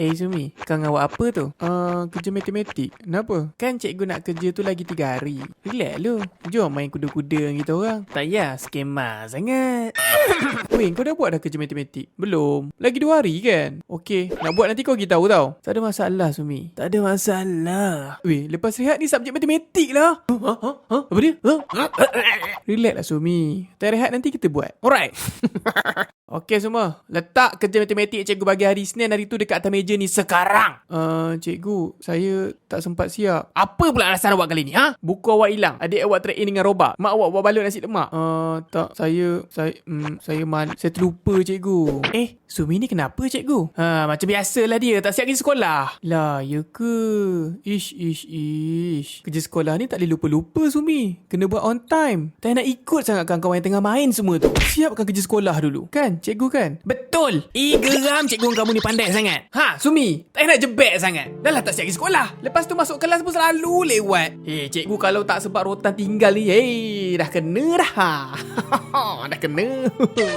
Eh Zumi, kau ngawak apa tu? Uh, kerja matematik. Kenapa? Kan cikgu nak kerja tu lagi tiga hari. Relax lu. Jom main kuda-kuda dengan kita orang. Tak payah skema sangat. Weh, kau dah buat dah kerja matematik? Belum. Lagi dua hari kan? Okey, nak buat nanti kau bagi tahu tau. Tak ada masalah Sumi. Tak ada masalah. Weh, lepas rehat ni subjek matematik lah. Ha? Ha? Ha? Apa dia? Ha? Relax lah Sumi. Tak rehat nanti kita buat. Alright. Okey semua, letak kerja matematik cikgu bagi hari Isnin hari tu dekat atas meja ni sekarang. Uh, cikgu, saya tak sempat siap. Apa pula alasan awak kali ni, ha? Buku awak hilang. Adik awak trade in dengan robak. Mak awak bawa balut nasi lemak. Uh, tak, saya, saya, hmm, saya mal, saya terlupa cikgu. Eh, Sumi ni kenapa cikgu? Ha, macam biasalah dia, tak siap pergi sekolah. Lah, ya ke? Ish, ish, ish. Kerja sekolah ni tak boleh lupa-lupa Sumi. Kena buat on time. Tak nak ikut sangat kawan-kawan yang tengah main semua tu. Siapkan kerja sekolah dulu. Kan, cikgu kan? Betul! Eh, geram cikgu kamu ni pandai sangat. Ha, Sumi, tak nak jebek sangat. Dah lah tak siap pergi sekolah. Lepas tu masuk kelas pun selalu lewat. Eh, cikgu kalau tak sebab rotan tinggal ni, eh, dah kena dah. dah kena.